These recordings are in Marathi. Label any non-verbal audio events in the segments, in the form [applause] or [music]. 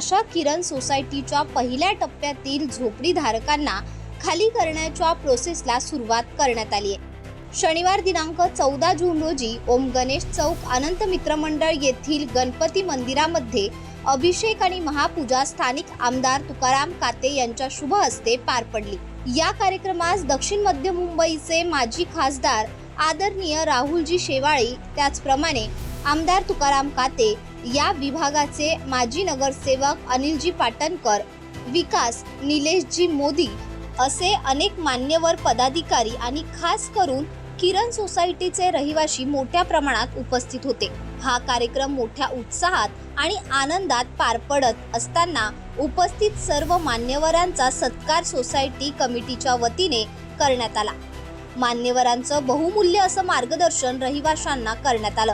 आशा किरण सोसायटीच्या पहिल्या टप्प्यातील झोपडीधारकांना खाली करण्याच्या प्रोसेसला सुरुवात करण्यात आली आहे. शनिवार दिनांक चौदा जून रोजी ओम गणेश चौक अनंत मित्र मंडळ येथील गणपती मंदिरामध्ये अभिषेक आणि महापूजा स्थानिक आमदार तुकाराम काते यांच्या शुभ हस्ते पार पडली. या कार्यक्रमास दक्षिण मध्य मुंबईचे माजी खासदार आदरणीय राहुलजी शेवाळी त्याचप्रमाणे आमदार तुकाराम काते या विभागाचे माजी नगरसेवक अनिलजी पाटणकर विकास निलेशजी मोदी असे अनेक मान्यवर पदाधिकारी आणि खास करून किरण सोसायटीचे रहिवासी मोठ्या प्रमाणात उपस्थित होते. हा कार्यक्रम मोठ्या उत्साहात आणि आनंदात पार पडत असताना उपस्थित सर्व मान्यवरांचा सत्कार सोसायटी कमिटीच्या वतीने करण्यात आला. मान्यवरांचं बहुमूल्य असं मार्गदर्शन रहिवाशांना करण्यात आलं.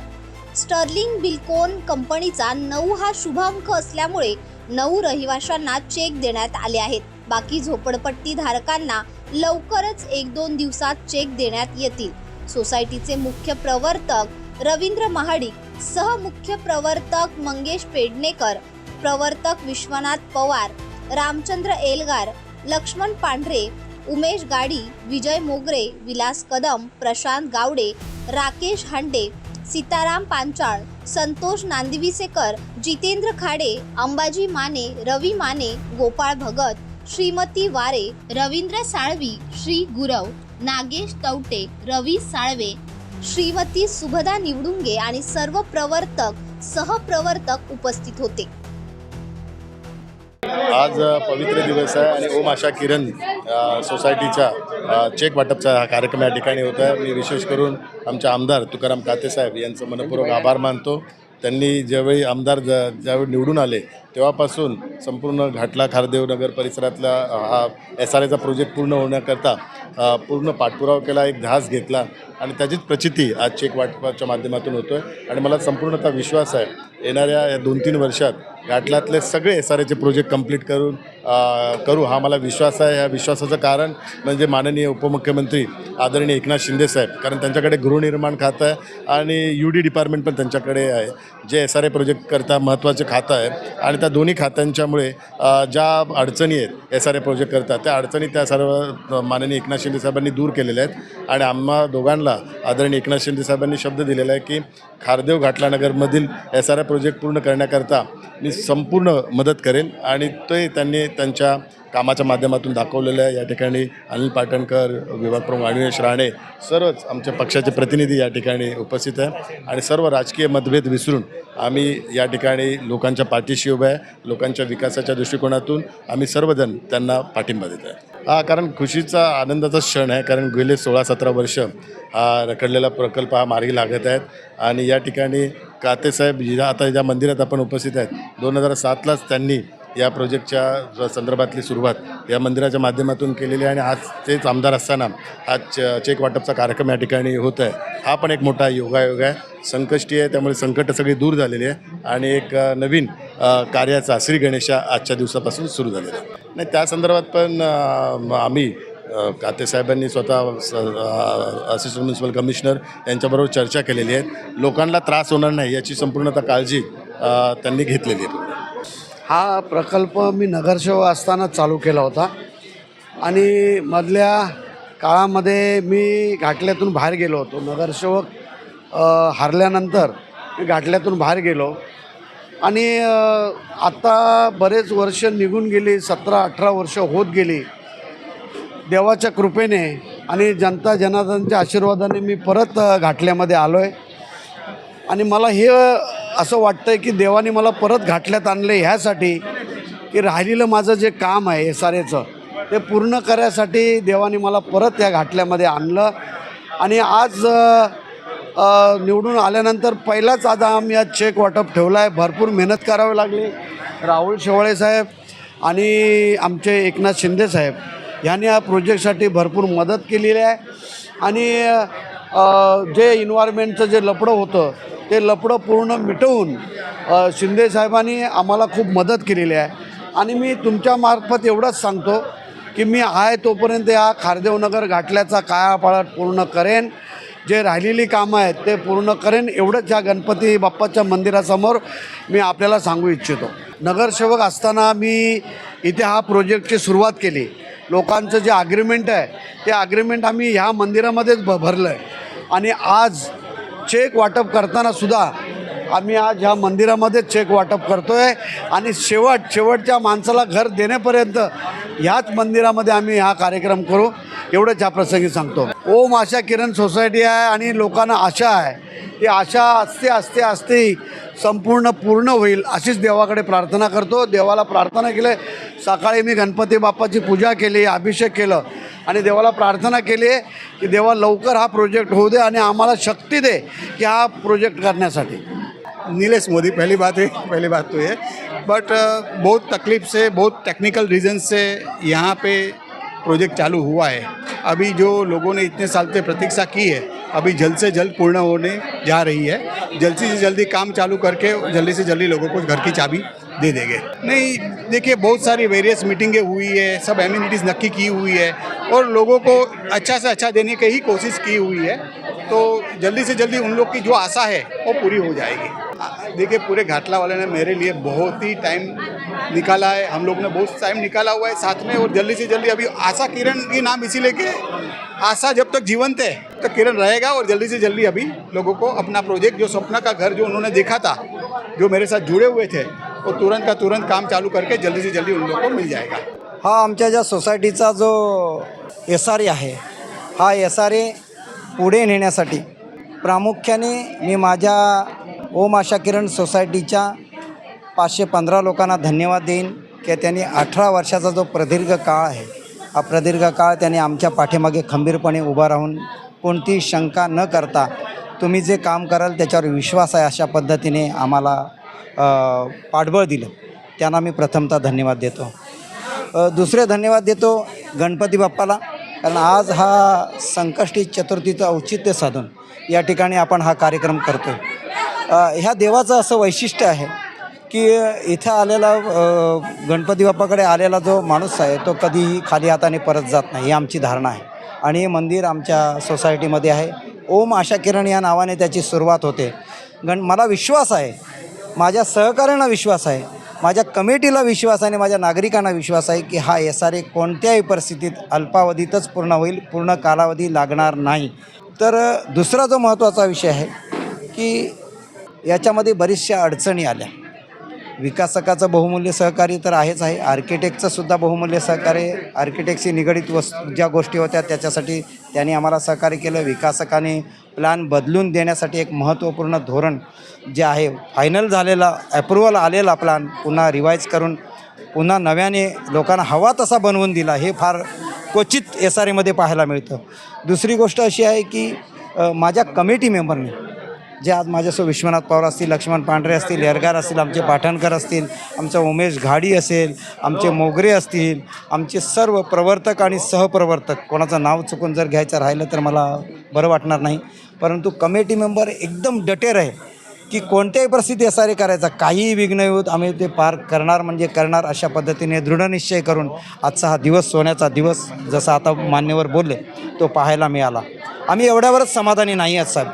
स्टर्लिंग बिल्कोन कंपनीचा नऊ हा शुभ अंक असल्यामुळे नऊ रहिवाशांना चेक देण्यात आले आहेत. बाकी झोपडपट्टी धारकांना लवकरच एक दोन दिवसात चेक देण्यात येतील. सोसायटीचे मुख्य प्रवर्तक रवींद्र महाडिक सहमुख्य प्रवर्तक मंगेश पेडणेकर प्रवर्तक विश्वनाथ पवार रामचंद्र एलगार लक्ष्मण पांढरे उमेश गाडी विजय मोगरे विलास कदम प्रशांत गावडे राकेश हांडे सीताराम पांचाळ संतोष नांदिवीसेकर जितेंद्र खाडे अंबाजी माने रवी माने गोपाळ भगत श्रीमती वारे रवींद्र साळवी श्री गुरव नागेश तवटे रवी साळवे श्रीमती सुभदा निवडुंगे आणि सर्व प्रवर्तक सहप्रवर्तक उपस्थित होते. आज पवित्र दिवस आहे आणि ओम आशा किरण सोसायटीचा सोसायटीच्या चेक वाटपचा हा कार्यक्रम या ठिकाणी होत आहे. मी विशेष करून आमच्या आमदार तुकाराम कातेसाहेब यांचं मनपूर्वक आभार मानतो. त्यांनी ज्यावेळी आमदार ज ज्यावेळी निवडून आले तेव्हापासून संपूर्ण घाटला खारदेव नगर परिसरातला हा एस आर एचा प्रोजेक्ट पूर्ण होण्याकरता पूर्ण पाठपुरावा केला एक घास घेतला आणि त्याचीच प्रचिती आज चेक वाटपाच्या माध्यमातून होतो आहे आणि मला संपूर्णतः विश्वास आहे येणाऱ्या या दोन तीन वर्षात घाटलातले सगळे एस आर एचे प्रोजेक्ट कंप्लीट करून करू हा मला विश्वास आहे. या विश्वासाचं कारण म्हणजे माननीय उपमुख्यमंत्री आदरणीय एकनाथ शिंदे साहेब कारण त्यांच्याकडे गृहनिर्माण खातं आहे आणि यू डी डिपार्टमेंट पण त्यांच्याकडे आहे. जे एस आर ए प्रोजेक्ट करता महत्त्वाचे खातं आहे आणि त्या दोन्ही खात्यांच्यामुळे ज्या अडचणी आहेत एस आर ए प्रोजेक्ट करतात त्या अडचणी त्या सर्व माननीय एकनाथ शिंदे साहेबांनी दूर केलेल्या आहेत. आणि आम्हा दोघांना आदरणीय एकनाथ शिंदे साहेबांनी शब्द दिलेला आहे की खारदेव घाटला नगरमधील एस आर ए प्रोजेक्ट पूर्ण करण्याकरता मी संपूर्ण मदत करेन आणि ते त्यांनी त्यांच्या कामाच्या माध्यमातून दाखवलेलं आहे या ठिकाणी अनिल पाटणकर विभाग प्रमुख राणे सर्वच आमच्या पक्षाचे प्रतिनिधी या ठिकाणी उपस्थित आहे. आणि सर्व राजकीय मतभेद विसरून आम्ही या ठिकाणी लोकांच्या पाठीशी उभे आहे. लोकांच्या विकासाच्या दृष्टिकोनातून आम्ही सर्वजण त्यांना पाठिंबा देत आहे. हा कारण खुशीचा आनंदाचा क्षण आहे कारण गेले सोळा सतरा वर्ष हा रखडलेला प्रकल्प हा मार्गी लागत आहेत. आणि या ठिकाणी कातेसाहेब ज्या आता ज्या मंदिरात आपण उपस्थित आहेत दोन हजार सातलाच त्यांनी या प्रोजेक्टच्या संदर्भातली सुरुवात या मंदिराच्या माध्यमातून केलेली आहे आणि आज तेच आमदार असताना आज च- चेक वाटपचा कार्यक्रम या ठिकाणी होत आहे. हा पण एक मोठा योगायोग आहे. संकष्टी आहे त्यामुळे संकट सगळी दूर झालेली आहे आणि एक नवीन कार्याचा श्री गणेशा आजच्या दिवसापासून सुरू झालेला आहे. नाही त्या संदर्भात पण आम्ही कातेसाहेबांनी स्वतः असिस्टंट म्युन्सिपल कमिशनर यांच्याबरोबर चर्चा केलेली आहे. लोकांना त्रास होणार नाही याची संपूर्णतः काळजी त्यांनी घेतलेली आहे. हा प्रकल्प मी नगरसेवक असताना चालू केला होता. आणि मधल्या काळामध्ये मी घाटल्यातून बाहेर गेलो होतो. नगरसेवक हरल्यानंतर हारल्यानंतर मी घाटल्यातून बाहेर गेलो. आणि आत्ता बरेच वर्ष निघून गेली सतरा अठरा वर्ष होत गेली. देवाच्या कृपेने आणि जनता जनार्दनच्या आशीर्वादाने मी परत घाटल्यामध्ये आलो आहे आणि मला हे असं वाटतं आहे की देवाने मला परत घाटल्यात आणले ह्यासाठी की राहिलेलं माझं जे काम आहे एस आर एचं ते पूर्ण करायसाठी देवाने मला परत या घाटल्यामध्ये आणलं. आणि आज निवडून आल्यानंतर पहिलाच आज आम्ही आज चेक वाटप ठेवला आहे भरपूर मेहनत करावी लागली. राहुल शेवाळे साहेब आणि आमचे एकनाथ शिंदे साहेब ह्यांनी या प्रोजेक्टसाठी भरपूर मदत केलेली आहे. आणि जे इन्व्हायरमेंटचं जे लपडं होतं ते लपडं पूर्ण मिटवून शिंदे साहेबांनी आम्हाला खूप मदत केलेली आहे. आणि मी तुमच्या मार्फत एवढंच सांगतो की मी आहे तोपर्यंत या खारदेवनगर घाटल्याचा कायापाळट पूर्ण करेन. जे राहिलेली कामं आहेत ते पूर्ण करेन. एवढंच या गणपती बाप्पाच्या मंदिरासमोर मी आपल्याला सांगू इच्छितो. नगरसेवक असताना मी इथे हा प्रोजेक्टची सुरुवात केली. लोकांचं जे अग्रीमेंट आहे ते अग्रीमेंट आम्ही ह्या मंदिरामध्येच भ भरलं आहे आणि आज चेक वाटप करताना सुद्धा आम्ही आज ह्या मंदिरामध्ये चेक वाटप करतो आहे आणि शेवट शेवटच्या माणसाला घर देण्यापर्यंत ह्याच मंदिरामध्ये आम्ही हा कार्यक्रम करू. एवढंच ह्या प्रसंगी सांगतो. ओम आशा किरण सोसायटी आहे आणि लोकांना आशा आहे. ती आशा असते असते असते संपूर्ण पूर्ण होईल अशीच देवाकडे प्रार्थना करतो. देवाला प्रार्थना केली सकाळी मी गणपती बाप्पाची पूजा केली अभिषेक केलं आणि देवाला प्रार्थना केली आहे की देवा लवकर हा प्रोजेक्ट होऊ दे आणि आम्हाला शक्ती दे की हा प्रोजेक्ट करण्यासाठी. नीलेश मोदी पहली बात है पहली बात तो ये बट बहुत तकलीफ से बहुत टेक्निकल रीज़न से यहाँ पे प्रोजेक्ट चालू हुआ है। अभी जो लोगों ने इतने साल से प्रतीक्षा की है, अभी जल्द से जल्द पूर्ण होने जा रही है। जल्दी से जल्दी काम चालू करके जल्दी से जल्दी लोगों को घर की चाबी दे देंगे। नहीं, देखिए, बहुत सारी वेरियस मीटिंगें हुई है, सब एम्यूनिटीज़ नक्की की हुई है और लोगों को अच्छा से अच्छा देने की ही कोशिश की हुई है। तो जल्दी से जल्दी उन लोग की जो आशा है, वो पूरी हो जाएगी। देखिए, पूरे घाटला वाले ने मेरे लिए बहुत ही टाइम निकाला है हम लोग ने बहुत टाइम निकाला हुआ है साथ में और जल्दी से जल्दी अभी आशा किरण की नाम इसी कि आशा जब तक जीवंत है तो किरण रहेगा और जल्दी से जल्दी अभी लोगों को अपना प्रोजेक्ट जो सपना का घर जो उन्होंने देखा था जो मेरे साथ जुड़े हुए थे वो तुरंत का तुरंत काम चालू करके जल्दी से जल्दी उन लोग को मिल जाएगा। हा आमच्या ज्या सोसायटीचा जो एस आर ए आहे हा एस आर ए पुढे नेण्यासाठी प्रामुख्याने मी माझ्या ओम आशा किरण सोसायटीच्या पाचशे पंधरा लोकांना धन्यवाद देईन की त्यांनी अठरा वर्षाचा जो प्रदीर्घ काळ आहे हा प्रदीर्घ काळ त्यांनी आमच्या पाठीमागे खंबीरपणे उभा राहून कोणतीही शंका न करता तुम्ही जे काम कराल त्याच्यावर विश्वास आहे अशा पद्धतीने आम्हाला पाठबळ दिलं. त्यांना मी प्रथमतः धन्यवाद देतो. दुसरे धन्यवाद देतो गणपती बाप्पाला कारण आज हा संकष्टी चतुर्थीचं औचित्य साधून या ठिकाणी आपण हा कार्यक्रम करतो ह्या देवाचं असं वैशिष्ट्य आहे की इथं आलेला गणपती बाप्पाकडे आलेला जो माणूस आहे तो कधीही खाली हाताने परत जात नाही ही आमची धारणा आहे. आणि हे मंदिर आमच्या सोसायटीमध्ये आहे. ओम आशा किरण या नावाने त्याची सुरुवात होते. गण मला विश्वास आहे माझ्या सहकाऱ्यांना विश्वास आहे माझ्या कमिटीला विश्वास आहे आणि माझ्या नागरिकांना विश्वास आहे की हा एस आर ए कोणत्याही परिस्थितीत अल्पावधीतच पूर्ण होईल पूर्ण कालावधी लागणार नाही. तर दुसरा जो महत्त्वाचा विषय आहे की याच्यामध्ये बरीचशा अडचणी आल्या. विकासकाचं बहुमूल्य सहकार्य तर आहेच आहे. आर्किटेक्टचं सुद्धा बहुमूल्य सहकार्य आर्किटेक्टशी निगडीत वस्तू ज्या गोष्टी होत्या त्याच्यासाठी त्यांनी आम्हाला सहकार्य केलं. विकासकाने प्लॅन बदलून देण्यासाठी एक महत्त्वपूर्ण धोरण जे आहे फायनल झालेला अप्रुव्हल आलेला प्लॅन पुन्हा रिवाईज करून पुन्हा नव्याने लोकांना हवा तसा बनवून दिला हे फार क्वचित एस आर एमध्ये पाहायला मिळतं. दुसरी गोष्ट अशी आहे की माझ्या कमिटी मेंबरने जे आज माझ्यासोबत विश्वनाथ पवार असतील लक्ष्मण पांढरे असतील हेरगार असतील आमचे पाठणकर असतील आमचा उमेश घाडी असेल आमचे मोगरे असतील आमचे सर्व प्रवर्तक आणि सहप्रवर्तक कोणाचं नाव चुकून जर घ्यायचं राहिलं तर मला बरं वाटणार नाही. परंतु कमिटी मेंबर एकदम डटेर आहे की कोणत्याही परिस्थिती असा करायचा काहीही विघ्न येऊत आम्ही ते पार करणार म्हणजे करणार अशा पद्धतीने दृढनिश्चय करून आजचा हा दिवस सोन्याचा दिवस जसा आता मान्यवर बोलले तो पाहायला मिळाला. आम्ही एवढ्यावरच समाधानी नाही आहेत साहेब.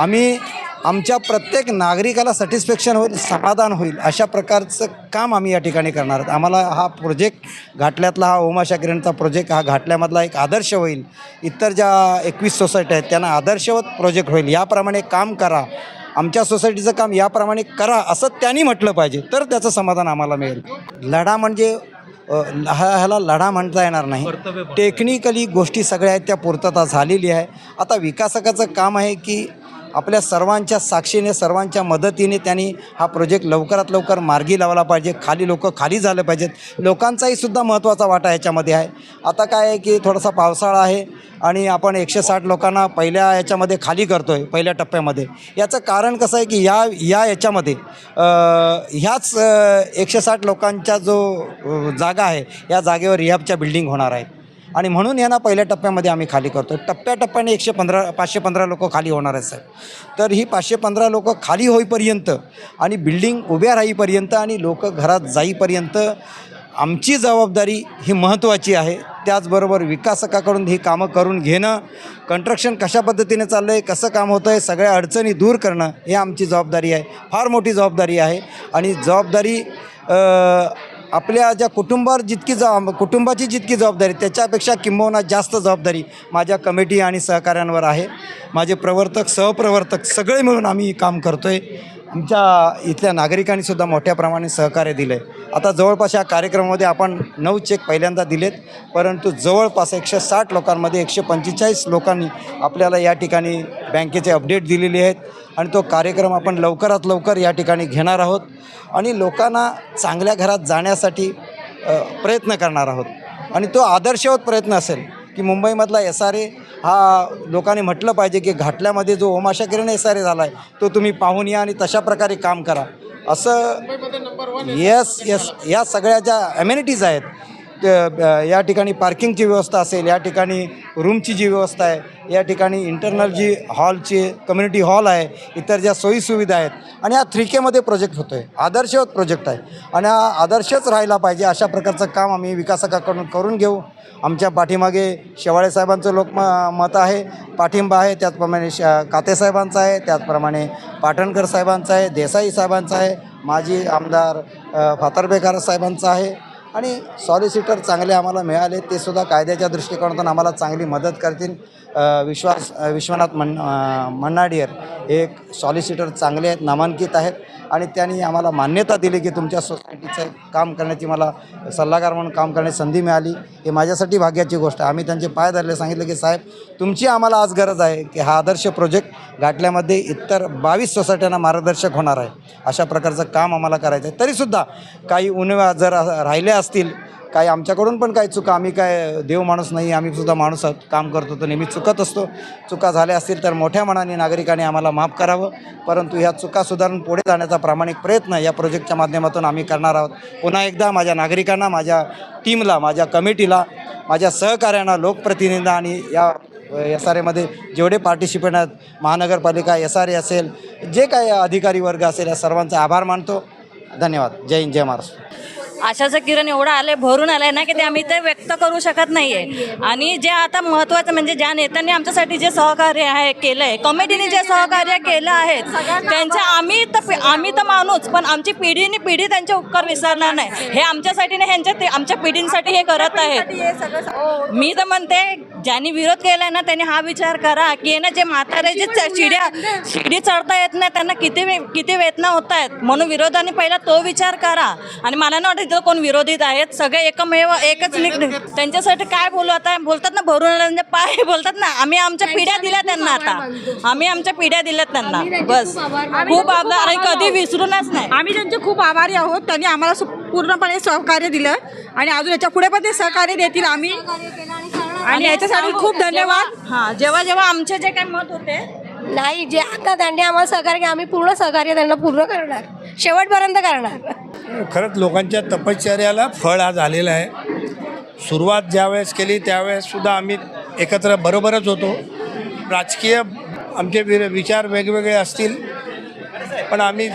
आम्ही आमच्या प्रत्येक नागरिकाला सॅटिस्फॅक्शन होईल समाधान होईल अशा प्रकारचं काम आम्ही या ठिकाणी करणार आहोत. आम्हाला हा प्रोजेक्ट घाटल्यातला हा ओमाशा किरणचा प्रोजेक्ट हा घाटल्यामधला एक आदर्श होईल. इतर ज्या एकवीस सोसायटी आहेत त्यांना आदर्शवत प्रोजेक्ट होईल. याप्रमाणे काम करा. आमच्या सोसायटीचं काम याप्रमाणे करा असं त्यांनी म्हटलं पाहिजे. तर त्याचं समाधान आम्हाला मिळेल. लढा म्हणजे हा ह्याला लढा म्हणता येणार नाही. टेक्निकली गोष्टी सगळ्या आहेत त्या पूर्तता झालेली आहे. आता विकासकाचं काम आहे की आपल्या सर्वांच्या साक्षीने सर्वांच्या मदतीने त्यांनी हा प्रोजेक्ट लवकरात लवकर मार्गी लावला पाहिजे. खाली लोक खाली झालं पाहिजेत. लोकांचाही सुद्धा महत्त्वाचा वाटा ह्याच्यामध्ये आहे. आता काय आहे की थोडासा पावसाळा आहे आणि आपण एकशे साठ लोकांना पहिल्या याच्यामध्ये खाली करतो आहे पहिल्या टप्प्यामध्ये. याचं कारण कसं आहे की या या याच्यामध्ये ह्याच एकशे साठ लोकांचा जो जागा आहे या जागेवर रिहॅबच्या बिल्डिंग होणार आहेत. आणि म्हणून यांना पहिल्या टप्प्यामध्ये आम्ही खाली करतो टप्प्याटप्प्याने एकशे पंधरा पाचशे पंधरा लोक खाली होणार आहेत साहेब. तर ही पाचशे पंधरा लोकं खाली होईपर्यंत आणि बिल्डिंग उभ्या राहीपर्यंत आणि लोकं घरात जाईपर्यंत आमची जबाबदारी ही महत्त्वाची आहे. त्याचबरोबर विकासकाकडून ही कामं करून घेणं कंस्ट्रक्शन कशा पद्धतीने चाललं आहे कसं काम होतं आहे सगळ्या अडचणी दूर करणं हे आमची जबाबदारी आहे. फार मोठी जबाबदारी आहे. आणि जबाबदारी आपल्या ज्या कुटुंबावर जितकी जबाब कुटुंबाची जितकी जबाबदारी त्याच्यापेक्षा किंबहुना जास्त जबाबदारी माझ्या कमिटी आणि सहकाऱ्यांवर आहे. माझे प्रवर्तक सहप्रवर्तक सगळे मिळून आम्ही काम करतो आहे आमच्या इथल्या नागरिकांनी सुद्धा मोठ्या प्रमाणे सहकार्य दिलं आहे आता जवळपास या कार्यक्रमामध्ये आपण नऊ चेक पहिल्यांदा दिलेत परंतु जवळपास एकशे साठ लोकांमध्ये एकशे पंचेचाळीस लोकांनी आपल्याला या ठिकाणी बँकेचे अपडेट दिलेले आहेत. आणि तो कार्यक्रम आपण लवकरात लवकर या ठिकाणी घेणार आहोत आणि लोकांना चांगल्या घरात जाण्यासाठी प्रयत्न करणार आहोत. आणि तो आदर्शवत प्रयत्न असेल की मुंबईमधला एस आर ए हा लोकांनी म्हटलं पाहिजे की घाटल्यामध्ये जो ओमाशा किरण एस आर ए झाला आहे तो तुम्ही पाहून या आणि तशा प्रकारे काम करा. असं येस येस या सगळ्या ज्या ॲम्युनिटीज आहेत या ठिकाणी पार्किंगची व्यवस्था असेल या ठिकाणी रूमची जी व्यवस्था आहे या ठिकाणी इंटरनल जी हॉलची कम्युनिटी हॉल आहे इतर ज्या सोयीसुविधा आहेत आणि हा थ्री केमध्ये प्रोजेक्ट होतो आहे आदर्शवत प्रोजेक्ट आहे. आणि हा आदर्शच राहिला पाहिजे अशा प्रकारचं काम आम्ही विकासकाकडून करून घेऊ. आमच्या पाठीमागे शेवाळे साहेबांचं लोक म मत आहे पाठिंबा आहे त्याचप्रमाणे श कातेसाहेबांचा आहे त्याचप्रमाणे पाटणकर साहेबांचा आहे देसाई साहेबांचा आहे माजी आमदार अ, साहेबांचा आहे. आणि सॉलिसिटर चांगले आम्हाला मिळाले ते सुद्धा कायद्याच्या दृष्टिकोनातून आम्हाला चांगली मदत करतील. विश्वास विश्वनाथ मन मन्नाडियर हे एक सॉलिसिटर चांगले आहेत नामांकित आहेत आणि त्यांनी आम्हाला मान्यता दिली की तुमच्या सोसायटीचं काम करण्याची मला सल्लागार म्हणून काम करण्याची संधी मिळाली. हे माझ्यासाठी भाग्याची गोष्ट आहे. आम्ही त्यांचे पाय धरले सांगितलं की साहेब तुमची आम्हाला आज गरज आहे की हा आदर्श प्रोजेक्ट गाठल्यामध्ये इतर बावीस सोसायट्यांना मार्गदर्शक होणार आहे. अशा प्रकारचं काम आम्हाला करायचं आहे. तरीसुद्धा काही उणव्या जर राहिल्या असतील काही आमच्याकडून पण काही चुका. आम्ही काय देव माणूस नाही आम्ही सुद्धा माणूस आहोत. काम करतो तर नेहमी चुकत असतो. चुका झाल्या असतील तर मोठ्या मनाने नागरिकांनी आम्हाला माफ करावं. परंतु ह्या चुका सुधारून पुढे जाण्याचा प्रामाणिक प्रयत्न या प्रोजेक्टच्या माध्यमातून आम्ही करणार आहोत. पुन्हा एकदा माझ्या नागरिकांना माझ्या टीमला माझ्या कमिटीला माझ्या सहकाऱ्यांना लोकप्रतिनिधींना आणि या एस आर एमध्ये जेवढे पार्टिसिपेंट आहेत महानगरपालिका एस आर ए असेल जे काही अधिकारी वर्ग असेल या सर्वांचा आभार मानतो. धन्यवाद. जय हिंद जय महाराष्ट्र. आशाचं किरण एवढं आलंय भरून आलंय ना की ते आम्ही ते व्यक्त करू शकत नाहीये. आणि जे आता महत्त्वाचं म्हणजे ज्या नेत्यांनी आमच्यासाठी जे सहकार्य आहे केलंय कमिटीने जे सहकार्य केलं आहे त्यांच्या आम्ही तर आम्ही तर माणूच पण आमची पिढीने पिढी त्यांचे उपकार विसरणार नाही. हे आमच्यासाठी नाही ह्यांच्या ते आमच्या पिढींसाठी हे करत आहेत. मी तर म्हणते ज्यांनी विरोध केलाय ना त्यांनी हा विचार करा की ना जे म्हातारे जे शिड्या शिडी चढता येत नाही त्यांना किती किती वेदना होत आहेत म्हणून विरोधाने पहिला तो विचार करा. आणि मला नाही वाटत इथं कोण विरोधीत आहेत? सगळे एकमेव एकच निक त्यांच्यासाठी काय बोलू आता? बोलतात ना भरून म्हणजे पाय [laughs] बोलतात ना आम्ही आमच्या पिढ्या दिल्या त्यांना आता. आम्ही आमच्या पिढ्या दिल्यात त्यांना. बस. खूप आभार आणि कधी विसरूनच नाही. आम्ही त्यांचे खूप आभारी आहोत. त्यांनी आम्हाला पूर्णपणे सहकार्य दिलं आणि अजून याच्यापुढे पण ते सहकार्य देतील आम्ही. आणि याच्यासाठी खूप धन्यवाद. हा जेव्हा जेव्हा आमचे जे काही मत होते नाही जे आता त्यांनी आम्हाला सहकार्य आम्ही पूर्ण सहकार्य त्यांना पूर्ण करणार. शेवटपर्यंत करणार. खरंच लोकांच्या तपश्चर्याला फळ आज आलेलं आहे. सुरुवात ज्यावेळेस केली त्यावेळेससुद्धा आम्ही एकत्र बरोबरच होतो. राजकीय आमचे वि विचार वेगवेगळे असतील पण आम्ही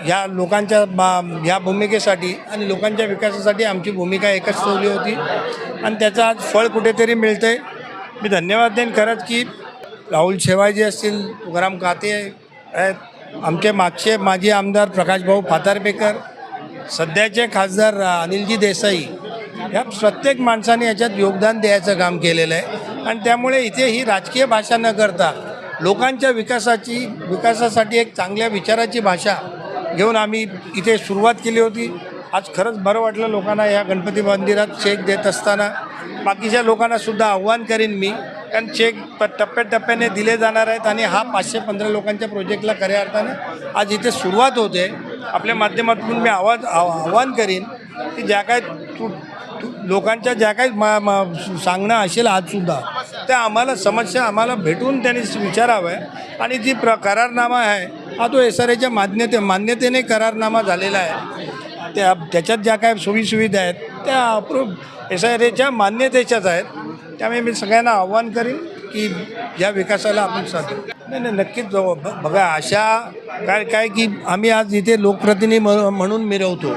ह्या लोकांच्या बा ह्या भूमिकेसाठी आणि लोकांच्या विकासासाठी आमची भूमिका एकच ठेवली होती. आणि त्याचं आज फळ कुठेतरी मिळतं आहे मी धन्यवाद देईन खरंच की राहुल शेवाजी असतील तुकाराम काते आहेत आमचे मागचे माजी आमदार प्रकाशभाऊ फातारपेकर सध्याचे खासदार अनिलजी देसाई ह्या प्रत्येक माणसाने याच्यात योगदान द्यायचं काम केलेलं आहे. आणि त्यामुळे इथे ही राजकीय भाषा न करता लोकांच्या विकासाची विकासासाठी एक चांगल्या विचाराची भाषा घेऊन आम्ही इथे सुरुवात केली होती. आज खरंच बरं वाटलं लोकांना या गणपती मंदिरात शेक देत असताना. बाकीच्या लोकांना सुद्धा आव्हान करीन मी. कारण चेक टप्प्याटप्प्याने दिले जाणार आहेत आणि हा पाचशे पंधरा लोकांच्या प्रोजेक्टला खऱ्या अर्थाने आज इथे सुरुवात होते. आपल्या माध्यमातून मी आवाज आव- आव्हान करीन की ज्या काय तू तू- लोकांच्या ज्या काही मा सांगणं असेल आजसुद्धा त्या आम्हाला समस्या आम्हाला भेटून त्यांनी विचारावं आहे आणि जी प्र करारनामा आहे हा तो एस आर एच्या मान्यते मान्यतेने करारनामा झालेला आहे. त्या त्याच्यात ज्या काय सोयीसुविधा आहेत त्या अप्रूव्ह एस आर एच्या मान्यतेच्याच आहेत. त्यामुळे मी सगळ्यांना आव्हान करीन की या विकासाला आपण साथ नाही नाही नक्कीच जाऊ. ब- बघा अशा काय काय की आम्ही आज इथे लोकप्रतिनिधी म्हणून म्हणून मिरवतो.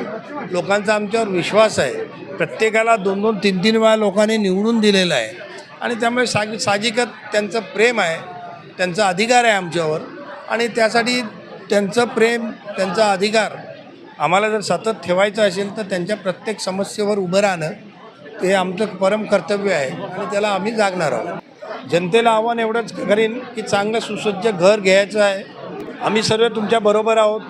लोकांचा आमच्यावर विश्वास आहे. प्रत्येकाला दोन दोन तीन तीन वेळा लोकांनी निवडून दिलेलं आहे. आणि त्यामुळे साग साहजिकच त्यांचं प्रेम आहे. त्यांचा अधिकार आहे आमच्यावर. आणि त्यासाठी त्यांचं प्रेम त्यांचा अधिकार आम्हाला जर सतत ठेवायचं असेल तर त्यांच्या प्रत्येक समस्येवर उभं राहणं ते आमचं परम कर्तव्य आहे आणि त्याला आम्ही जागणार आहोत. जनतेला आव्हान एवढंच करीन की चांगलं सुसज्ज घर घ्यायचं आहे. आम्ही सर्व तुमच्याबरोबर आहोत.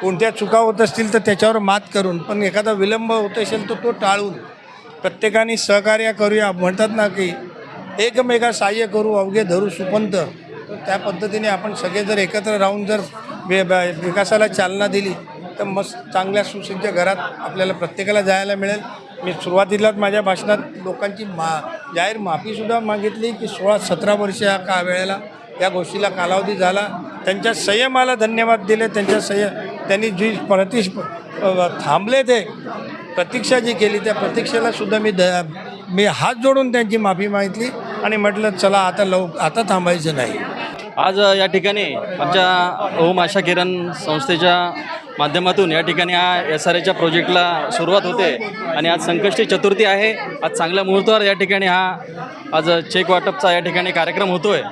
कोणत्या चुका होत असतील तर त्याच्यावर मात करून पण एखादा विलंब होत असेल तर तो टाळून प्रत्येकाने सहकार्य करूया. म्हणतात ना की एकमेका सहाय्य करू अवघे धरू सुपंत. तर त्या पद्धतीने आपण सगळे जर एकत्र राहून जर विकासाला चालना दिली तर मस्त चांगल्या सुसज्ज घरात आपल्याला प्रत्येकाला जायला मिळेल. मी सुरुवातीलाच माझ्या भाषणात लोकांची मा जाहीर माफीसुद्धा मागितली की सोळा सतरा वर्ष या का वेळेला या गोष्टीला कालावधी झाला. त्यांच्या संयमाला धन्यवाद दिले. त्यांच्या संयम त्यांनी जी प्रतिश थांबले ते प्रतीक्षा जी केली त्या प्रतीक्षेला सुद्धा मी द मी हात जोडून त्यांची माफी मागितली आणि म्हटलं चला आता लव आता थांबायचं नाही. आज या ठिकाणी आमच्या ओम आशा किरण संस्थेच्या माध्यमातून या ठिकाणी हा एस आर एच्या प्रोजेक्टला सुरुवात होते आणि आज संकष्टी चतुर्थी आहे. आज चांगल्या मुहूर्तावर या ठिकाणी हा आज चेक वाटपचा या ठिकाणी कार्यक्रम होतो आहे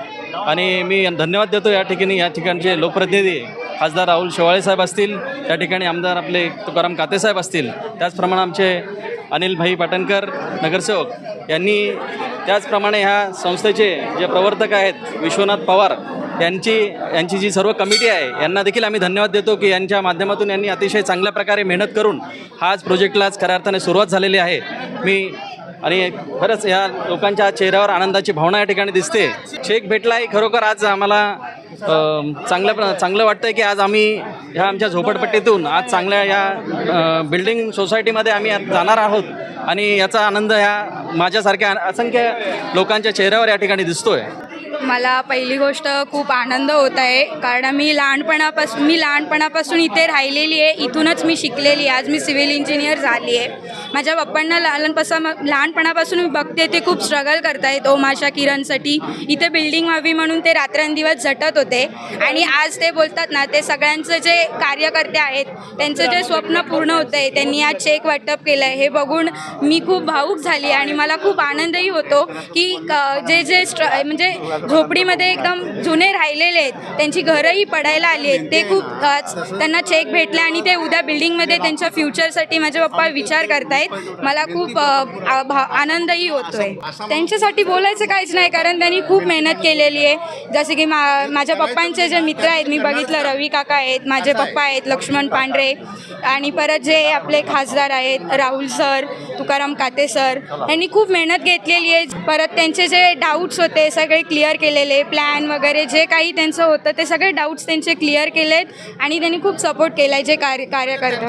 आणि मी धन्यवाद देतो या ठिकाणी या ठिकाणचे लोकप्रतिनिधी खासदार राहुल शेवाळे साहेब असतील त्या ठिकाणी आमदार आपले तुकाराम कातेसाहेब असतील. त्याचप्रमाणे आमचे अनिल भाई पाटणकर नगरसेवक यांनी त्याचप्रमाणे ह्या संस्थेचे जे प्रवर्तक आहेत विश्वनाथ पवार यांची यांची जी सर्व कमिटी आहे यांना देखील आम्ही धन्यवाद देतो की यांच्या माध्यमातून यांनी अतिशय चांगल्या प्रकारे मेहनत करून हाच प्रोजेक्टला आज खऱ्या अर्थाने सुरुवात झालेली आहे. मी आणि खरंच या लोकांच्या चेहऱ्यावर आनंदाची भावना या ठिकाणी दिसते. चेक भेटला आहे खरोखर आज आम्हाला चांगल्या प्र चांगलं वाटतं की आज आम्ही ह्या आमच्या झोपडपट्टीतून आज चांगल्या या बिल्डिंग सोसायटीमध्ये आम्ही आज जाणार आहोत. आणि याचा आनंद ह्या माझ्यासारख्या असंख्य लोकांच्या चेहऱ्यावर या ठिकाणी दिसतोय. मला पहिली गोष्ट खूप आनंद होत आहे. कारण मी लहानपणापासून मी लहानपणापासून इथे राहिलेली आहे. इथूनच मी शिकलेली आहे. आज मी सिव्हिल इंजिनियर झाली आहे. माझ्या पप्पांना लहानपासून लहानपणापासून मी बघते ते खूप स्ट्रगल करतायत. ओम आशा किरणसाठी. इथे बिल्डिंग व्हावी म्हणून ते रात्रंदिवस झटत होते. आणि आज ते बोलतात ना ते सगळ्यांचं जे कार्यकर्ते आहेत त्यांचं जे स्वप्न पूर्ण होतं आहे त्यांनी आज चेक वाटप केलं आहे हे बघून मी खूप भावूक झाली आणि मला खूप आनंदही होतो की क- जे जे स्ट्र म्हणजे झोपडीमध्ये एकदम जुने राहिलेले आहेत. त्यांची घरंही पडायला आली आहेत. ते खूप त्यांना चेक भेटले आणि ते उद्या बिल्डिंगमध्ये त्यांच्या फ्युचरसाठी माझे पप्पा विचार करतायत. मला खूप आ- भा- आनंदही होतोय. त्यांच्यासाठी बोलायचं काहीच नाही कारण त्यांनी खूप मेहनत केलेली आहे. जसे की मा माझ्या पप्पांचे जे मित्र आहेत मी बघितलं रवी काका आहेत माझे पप्पा आहेत लक्ष्मण पांढरे आणि परत जे आपले खासदार आहेत राहुल सर तुकाराम काते सर यांनी खूप मेहनत घेतलेली आहे. परत त्यांचे जे डाऊट्स होते सगळे क्लिअर केलेले प्लॅन वगैरे जे काही त्यांचं होतं ते सगळे डाऊट्स त्यांचे क्लिअर केलेत आणि त्यांनी खूप सपोर्ट केला आहे जे कार्य कार्यकर्ते